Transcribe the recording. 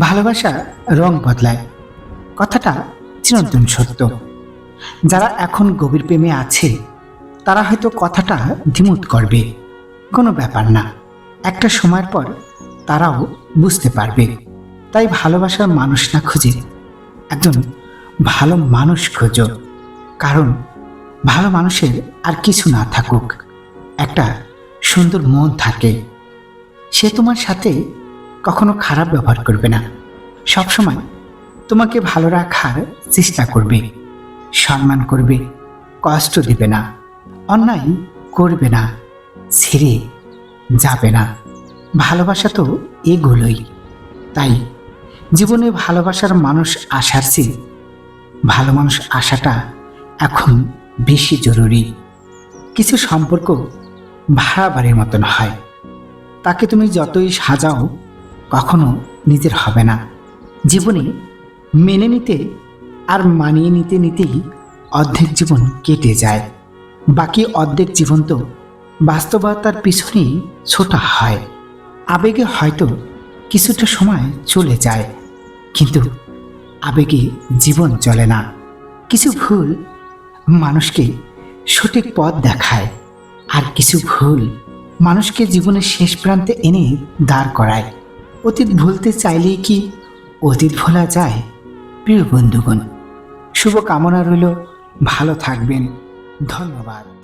ভালোবাসা রং বদলায়। কথাটা চিরন্তন সত্য। যারা এখন গভীর প্রেমে আছে, তারা হয়তো কথাটা দ্বিমত করবে। কোনো ব্যাপার না। একটা সময়ের পর তারাও বুঝতে পারবে। তাই ভালোবাসার মানুষ না খুঁজে একজন ভালো মানুষ খোঁজো। কারণ ভালো মানুষের আর কিছু না থাকুক। একটা সুন্দর মন থাকে। সে তোমার সাথে কখনো খারাপ ব্যবহার করবে না। সবসময় তোমাকে ভালো রাখার চেষ্টা করবে। সম্মান করবে, কষ্ট দিবে না, অন্যায় করবে না, ছেড়ে যাবে না। ভালোবাসা তো এগুলোই। তাই জীবনে ভালোবাসার মানুষ আসার চেয়ে ভালো মানুষ আসাটা এখন বেশি জরুরি। কিছু সম্পর্ক ভাড়া বাড়ির মতন হয়। তাকে তুমি যতই সাজাও কখনো নিজের হবে না। জীবনে মেনে নিতে আর মানিয়ে নিতে নিতেই অর্ধেক জীবন কেটে যায়। বাকি অর্ধেক জীবন তো বাস্তবতার পিছনেই ছোটা হয়। আবেগে হয়তো কিছুটা সময় চলে যায়, কিন্তু আবেগে জীবন চলে না। কিছু ভুল মানুষকে সঠিক পথ দেখায়, আর কিছু ভুল মানুষকে জীবনের শেষ প্রান্তে এনে দাঁড় করায়। অতীত ভুলতে চাইলেই কি অতীত ভোলা যায়? প্রিয় বন্ধুগণ শুভ কামনা রইল। ভালো থাকবেন। ধন্যবাদ।